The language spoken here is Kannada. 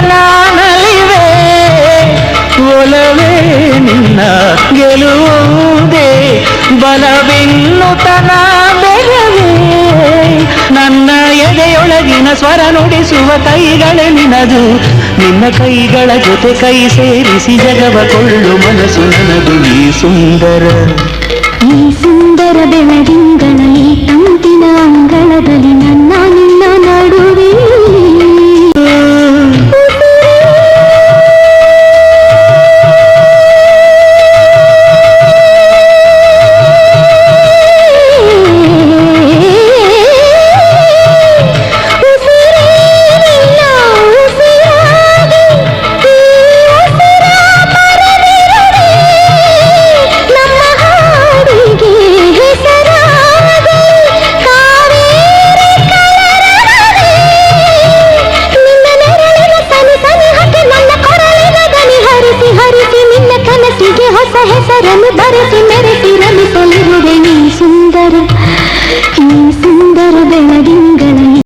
ನಾನಲಿವೆ ಒಲವೇ ನಿನ್ನ ಗೆಲುವುದೇ. ಬಲವೆನ್ನುತನ ಬೆರವೇ. ನನ್ನ ಎದೆಯೊಳಗಿನ ಸ್ವರ ನುಡಿಸುವ ಕೈಗಳೇ ನಿನದು. ನಿನ್ನ ಕೈಗಳ ಜೊತೆ ಕೈ ಸೇರಿಸಿ ಜಗವ ಕೊಳ್ಳು ಮನಸ್ಸು ನನದು ಈ ಸುಂದರ. सहस है मेरे